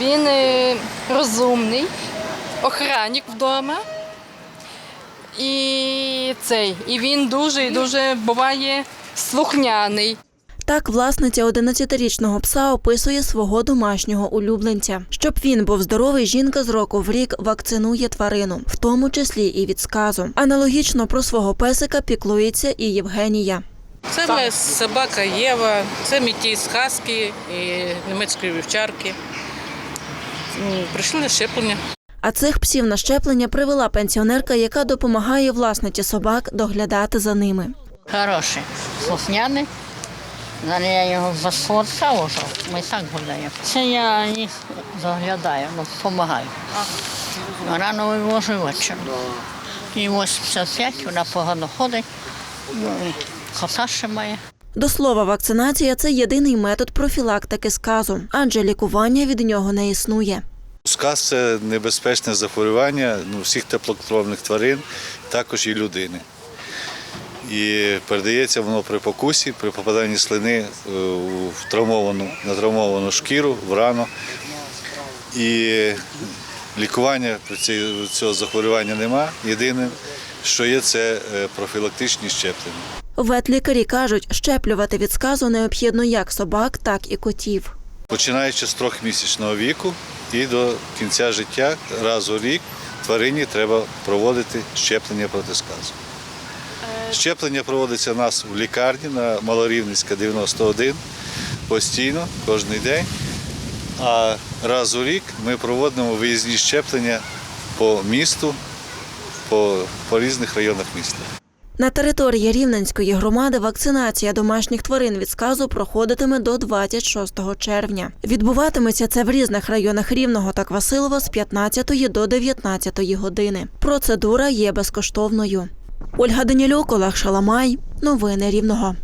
Він е, розумний, охранник вдома. І цей, і він дуже і дуже буває слухняний. Так, власниця 11-річного пса описує свого домашнього улюбленця. Щоб він був здоровий, жінка з року в рік вакцинує тварину, в тому числі і від сказу. Аналогічно про свого песика піклується і Євгенія. Це моя собака Єва, це мій ті з хаски і німецької вівчарки. М, Прийшли на щеплення. А цих псів на щеплення привела пенсіонерка, яка допомагає власниці собак доглядати за ними. Хороший, слухняний. Зараз я його засфоткав уже, ми так гуляємо. Це я їх доглядаю, ну, допомагаю. Рано вивожу і 85, вона погано ходить, ну, кота ще має. До слова, вакцинація це єдиний метод профілактики сказу, адже лікування від нього не існує. Сказ це небезпечне захворювання ну, всіх теплокровних тварин, також і людини. І передається воно при покусі, при попаданні слини е, в травмовану, на травмовану шкіру, в рану. І лікування цього захворювання нема. Єдине, що є, це е, профілактичні щеплення. Ветлікарі кажуть, щеплювати від сказу необхідно як собак, так і котів. Починаючи з трьохмісячного віку і до кінця життя раз у рік тварині треба проводити щеплення проти сказу. Щеплення проводиться у нас в лікарні на Малорівницька 91 постійно, кожен день. А раз у рік ми проводимо виїзні щеплення по місту, по, по різних районах міста. На території Рівненської громади вакцинація домашніх тварин від сказу проходитиме до 26 червня. Відбуватиметься це в різних районах Рівного та Квасилова з 15 до 19 години. Процедура є безкоштовною. Ольга Данілюк, Олег Шаламай. Новини Рівного.